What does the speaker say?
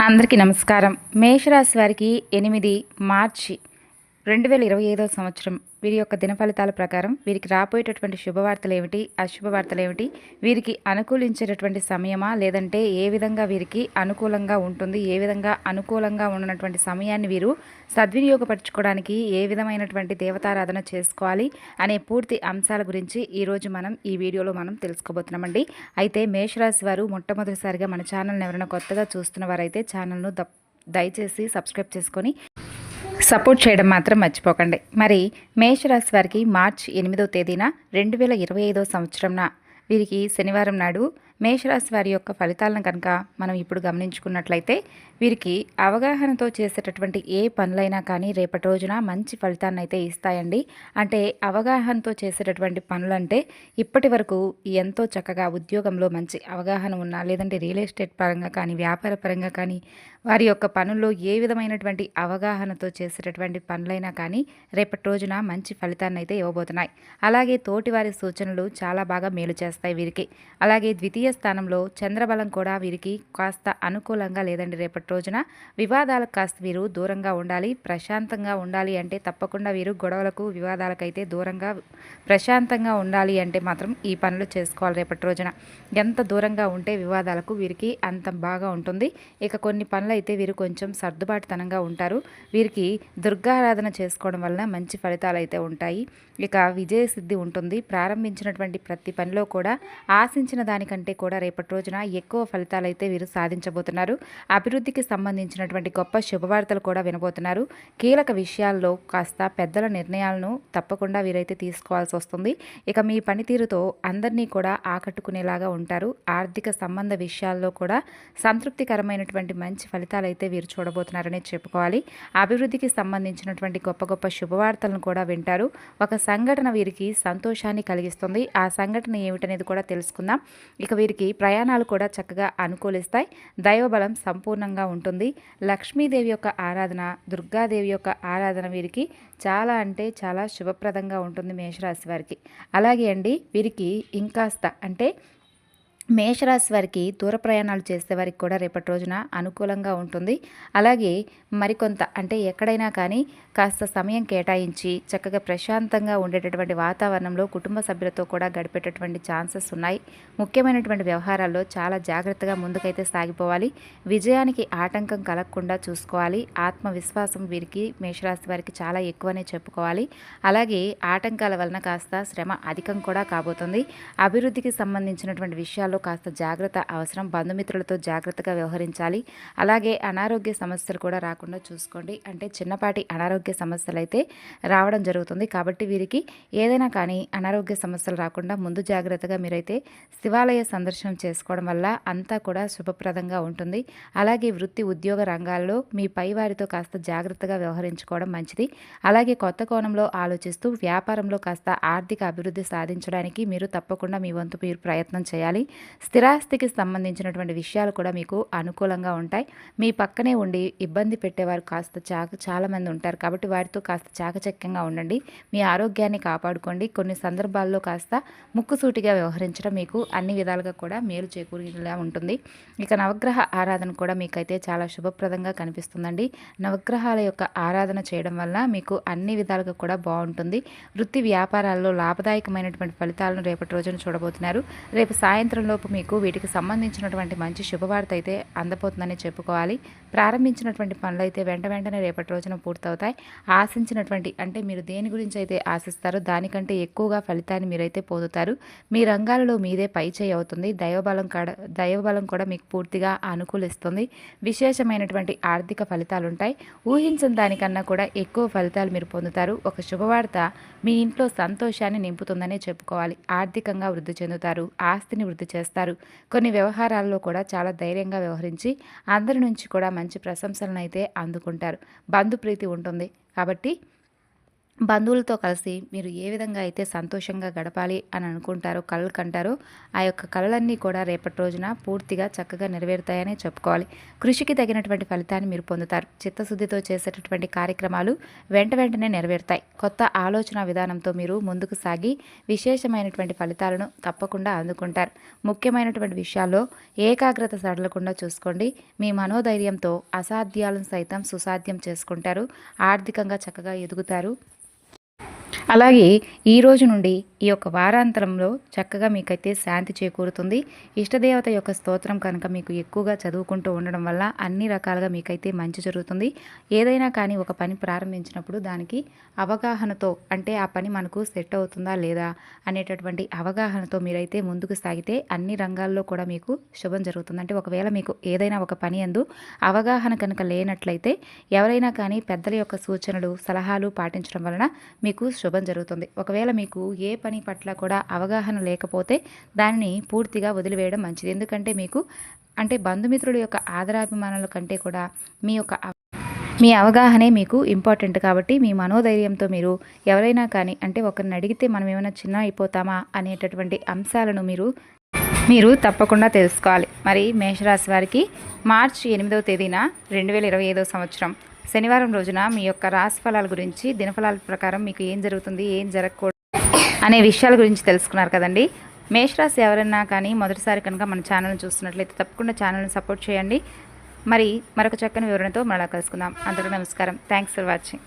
అందరికీ నమస్కారం. మేషరాశి వారికి ఎనిమిది మార్చి రెండు వేల ఇరవై ఐదో సంవత్సరం. వీరి యొక్క దిన ఫలితాల ప్రకారం వీరికి రాబోయేటటువంటి శుభవార్తలు ఏమిటి? అశుభవార్తలు ఏమిటి? వీరికి అనుకూలించేటటువంటి సమయమా? లేదంటే ఏ విధంగా వీరికి అనుకూలంగా ఉంటుంది? ఏ విధంగా అనుకూలంగా ఉన్నటువంటి సమయాన్ని వీరు సద్వినియోగపరచుకోవడానికి ఏ విధమైనటువంటి దేవతారాధన చేసుకోవాలి అనే పూర్తి అంశాల గురించి ఈరోజు మనం ఈ వీడియోలో మనం తెలుసుకోబోతున్నామండి. అయితే మేషరాశి వారు మొట్టమొదటిసారిగా మన ఛానల్ని ఎవరైనా కొత్తగా చూస్తున్న వారైతే ఛానల్ను దయచేసి సబ్స్క్రైబ్ చేసుకొని సపోర్ట్ చేయడం మాత్రం మర్చిపోకండి. మరి మేషరాశి వారికి మార్చ్ ఎనిమిదో తేదీన రెండు వేల ఇరవై ఐదో సంవత్సరంన వీరికి శనివారం నాడు మేషరాశి వారి యొక్క ఫలితాలను కనుక మనం ఇప్పుడు గమనించుకున్నట్లయితే వీరికి అవగాహనతో చేసేటటువంటి ఏ పనులైనా కానీ రేపటి రోజున మంచి ఫలితాన్ని అయితే ఇస్తాయండి. అంటే అవగాహనతో చేసేటటువంటి పనులంటే ఇప్పటి వరకు ఎంతో చక్కగా ఉద్యోగంలో మంచి అవగాహన ఉన్నా లేదంటే రియల్ ఎస్టేట్ పరంగా కానీ వ్యాపార పరంగా కానీ వారి యొక్క పనుల్లో ఏ విధమైనటువంటి అవగాహనతో చేసేటటువంటి పనులైనా కానీ రేపటి రోజున మంచి ఫలితాన్ని అయితే ఇవ్వబోతున్నాయి. అలాగే తోటివారి సూచనలు చాలా బాగా మేలు చేస్తాయి వీరికి. అలాగే ద్వితీయ స్థానంలో చంద్రబలం కూడా వీరికి కాస్త అనుకూలంగా లేదండి. రేపటి రోజున వివాదాలకు కాస్త వీరు దూరంగా ఉండాలి ప్రశాంతంగా ఉండాలి అంటే తప్పకుండా వీరు గొడవలకు వివాదాలకైతే దూరంగా ప్రశాంతంగా ఉండాలి అంటే మాత్రం ఈ పనులు చేసుకోవాలి రేపటి రోజున. ఎంత దూరంగా ఉంటే వివాదాలకు వీరికి అంత బాగా ఉంటుంది. ఇక కొన్ని పనులు అయితే వీరు కొంచెం సర్దుబాటుతనంగా ఉంటారు. వీరికి దుర్గారాధన చేసుకోవడం వలన మంచి ఫలితాలు అయితే ఉంటాయి. ఇక విజయ సిద్ధి ఉంటుంది. ప్రారంభించినటువంటి ప్రతి పనిలో కూడా ఆశించిన దానికంటే కూడా రేపటి రోజున ఎక్కువ ఫలితాలు అయితే వీరు సాధించబోతున్నారు. అభివృద్ధికి సంబంధించినటువంటి గొప్ప శుభవార్తలు కూడా వినబోతున్నారు. కీలక విషయాల్లో కాస్త పెద్దల నిర్ణయాలను తప్పకుండా వీరైతే తీసుకోవాల్సి వస్తుంది. ఇక మీ పనితీరుతో అందరినీ కూడా ఆకట్టుకునేలాగా ఉంటారు. ఆర్థిక సంబంధ విషయాల్లో కూడా సంతృప్తికరమైనటువంటి మంచి ఫలితాలు అయితే వీరు చూడబోతున్నారని చెప్పుకోవాలి. అభివృద్ధికి సంబంధించినటువంటి గొప్ప గొప్ప శుభవార్తలను కూడా వింటారు. ఒక సంఘటన వీరికి సంతోషాన్ని కలిగిస్తుంది. ఆ సంఘటన ఏమిటనేది కూడా తెలుసుకుందాం. ఇక వీరికి ప్రయాణాలు కూడా చక్కగా అనుకూలిస్తాయి. దైవబలం సంపూర్ణంగా ఉంటుంది. లక్ష్మీదేవి యొక్క ఆరాధన దుర్గాదేవి యొక్క ఆరాధన వీరికి చాలా అంటే చాలా శుభప్రదంగా ఉంటుంది మేషరాశి వారికి. అలాగే అండి వీరికి ఇంకాస్త అంటే మేషరాశి వారికి దూర ప్రయాణాలు చేసే వారికి కూడా రేపటి రోజున అనుకూలంగా ఉంటుంది. అలాగే మరికొంత అంటే ఎక్కడైనా కానీ కాస్త సమయం కేటాయించి చక్కగా ప్రశాంతంగా ఉండేటటువంటి వాతావరణంలో కుటుంబ సభ్యులతో కూడా గడిపేటటువంటి ఛాన్సెస్ ఉన్నాయి. ముఖ్యమైనటువంటి వ్యవహారాల్లో చాలా జాగ్రత్తగా ముందుకైతే సాగిపోవాలి. విజయానికి ఆటంకం కలగకుండా చూసుకోవాలి. ఆత్మవిశ్వాసం వీరికి మేషరాశి వారికి చాలా ఎక్కువనే చెప్పుకోవాలి. అలాగే ఆటంకాల వలన కాస్త శ్రమ అధికం కూడా కాబోతుంది. అభివృద్ధికి సంబంధించినటువంటి విషయాల్లో కాస్త జాగ్రత్త అవసరం. బంధుమిత్రులతో జాగ్రత్తగా వ్యవహరించాలి. అలాగే అనారోగ్య సమస్యలు కూడా రాకుండా చూసుకోండి. అంటే చిన్నపాటి అనారోగ్య సమస్యలు అయితే రావడం జరుగుతుంది. కాబట్టి వీరికి ఏదైనా కానీ అనారోగ్య సమస్యలు రాకుండా ముందు జాగ్రత్తగా మీరైతే శివాలయ సందర్శనం చేసుకోవడం వల్ల అంతా కూడా శుభప్రదంగా ఉంటుంది. అలాగే వృత్తి ఉద్యోగ రంగాల్లో మీ పైవారితో కాస్త జాగ్రత్తగా వ్యవహరించుకోవడం మంచిది. అలాగే కొత్త కోణంలో ఆలోచిస్తూ వ్యాపారంలో కాస్త ఆర్థిక అభివృద్ధి సాధించడానికి మీరు తప్పకుండా మీ వంతు మీరు ప్రయత్నం చేయాలి. స్థిరాస్తికి సంబంధించినటువంటి విషయాలు కూడా మీకు అనుకూలంగా ఉంటాయి. మీ పక్కనే ఉండి ఇబ్బంది పెట్టేవారు కాస్త చాక చాలామంది ఉంటారు కాబట్టి వారితో కాస్త చాకచక్యంగా ఉండండి. మీ ఆరోగ్యాన్ని కాపాడుకోండి. కొన్ని సందర్భాల్లో కాస్త ముక్కుసూటిగా వ్యవహరించడం మీకు అన్ని విధాలుగా కూడా మేలు చేకూరేలా ఉంటుంది. ఇక నవగ్రహ ఆరాధన కూడా మీకైతే చాలా శుభప్రదంగా కనిపిస్తుందండి. నవగ్రహాల యొక్క ఆరాధన చేయడం వల్ల మీకు అన్ని విధాలుగా కూడా బాగుంటుంది. వృత్తి వ్యాపారాల్లో లాభదాయకమైనటువంటి ఫలితాలను రేపటి రోజున చూడబోతున్నారు. రేపు సాయంత్రంలో సాయంత్రంలోపు మీకు వీటికి సంబంధించినటువంటి మంచి శుభవార్త అయితే అందబోతుందని చెప్పుకోవాలి. ప్రారంభించినటువంటి పనులు అయితే వెంట వెంటనే రేపటి రోజున పూర్తవుతాయి. ఆశించినటువంటి అంటే మీరు దేని గురించి అయితే ఆశిస్తారో దానికంటే ఎక్కువగా ఫలితాన్ని మీరైతే పొందుతారు. మీ రంగాలలో మీదే పై చేయి అవుతుంది. దైవబలం కాడ దైవబలం కూడా మీకు పూర్తిగా అనుకూలిస్తుంది. విశేషమైనటువంటి ఆర్థిక ఫలితాలు ఉంటాయి ఊహించిన దానికన్నా కూడా ఎక్కువ ఫలితాలు మీరు పొందుతారు. ఒక శుభవార్త మీ ఇంట్లో సంతోషాన్ని నింపుతుందనే చెప్పుకోవాలి. ఆర్థికంగా వృద్ధి చెందుతారు. ఆస్తిని వృద్ధి చేస్తారు. కొన్ని వ్యవహారాల్లో కూడా చాలా ధైర్యంగా వ్యవహరించి అందరి నుంచి కూడా మంచి ప్రశంసలను అయితే అందుకుంటారు. బంధుప్రీతి ఉంటుంది. కాబట్టి బంధువులతో కలిసి మీరు ఏ విధంగా అయితే సంతోషంగా గడపాలి అని అనుకుంటారో కళలు కంటారో ఆ యొక్క కళలన్నీ కూడా రేపటి రోజున పూర్తిగా చక్కగా నెరవేరుతాయని చెప్పుకోవాలి. కృషికి తగినటువంటి ఫలితాన్ని మీరు పొందుతారు. చిత్తశుద్ధితో చేసేటటువంటి కార్యక్రమాలు వెంట వెంటనే నెరవేరుతాయి. కొత్త ఆలోచన విధానంతో మీరు ముందుకు సాగి విశేషమైనటువంటి ఫలితాలను తప్పకుండా అందుకుంటారు. ముఖ్యమైనటువంటి విషయాల్లో ఏకాగ్రత సడలకుండా చూసుకోండి. మీ మనోధైర్యంతో అసాధ్యాలను సైతం సుసాధ్యం చేసుకుంటారు. ఆర్థికంగా చక్కగా ఎదుగుతారు. అలాగే ఈ రోజు నుండి ఈ యొక్క వారాంతరంలో చక్కగా మీకైతే శాంతి చేకూరుతుంది. ఇష్టదేవత యొక్క స్తోత్రం కనుక మీకు ఎక్కువగా చదువుకుంటూ ఉండడం వల్ల అన్ని రకాలుగా మీకైతే మంచి జరుగుతుంది. ఏదైనా కానీ ఒక పని ప్రారంభించినప్పుడు దానికి అవగాహనతో అంటే ఆ పని మనకు సెట్ అవుతుందా లేదా అనేటటువంటి అవగాహనతో మీరైతే ముందుకు సాగితే అన్ని రంగాల్లో కూడా మీకు శుభం జరుగుతుంది. అంటే ఒకవేళ మీకు ఏదైనా ఒక పని అందు అవగాహన కనుక లేనట్లయితే ఎవరైనా కానీ పెద్దల యొక్క సూచనలు సలహాలు పాటించడం వలన మీకు శుభ జరుగుతుంది. ఒకవేళ మీకు ఏ పని పట్ల కూడా అవగాహన లేకపోతే దానిని పూర్తిగా వదిలివేయడం మంచిది. ఎందుకంటే మీకు అంటే బంధుమిత్రుల యొక్క ఆదరాభిమానుల కంటే కూడా మీ యొక్క మీ అవగాహనే మీకు ఇంపార్టెంట్ కాబట్టి మీ మనోధైర్యంతో మీరు ఎవరైనా కానీ అంటే ఒకరిని అడిగితే మనం ఏమైనా చిన్న అయిపోతామా అనేటటువంటి అంశాలను మీరు మీరు తప్పకుండా తెలుసుకోవాలి. మరి మేషరాశి వారికి మార్చి ఎనిమిదవ తేదీన రెండు వేల ఇరవై ఐదవ సంవత్సరం శనివారం రోజున మీ యొక్క రాశి ఫలాల గురించి దినఫలాల ప్రకారం మీకు ఏం జరుగుతుంది ఏం జరగకూడదు అనే విషయాల గురించి తెలుసుకున్నారు కదండి. మేషరాశి ఎవరైనా కానీ మొదటిసారి కనుక మన ఛానల్ని చూస్తున్నట్లయితే తప్పకుండా ఛానల్ని సపోర్ట్ చేయండి. మరి మరొక చక్కని వివరణతో మరలా కలుసుకుందాం. అందరూ నమస్కారం. Thanks for watching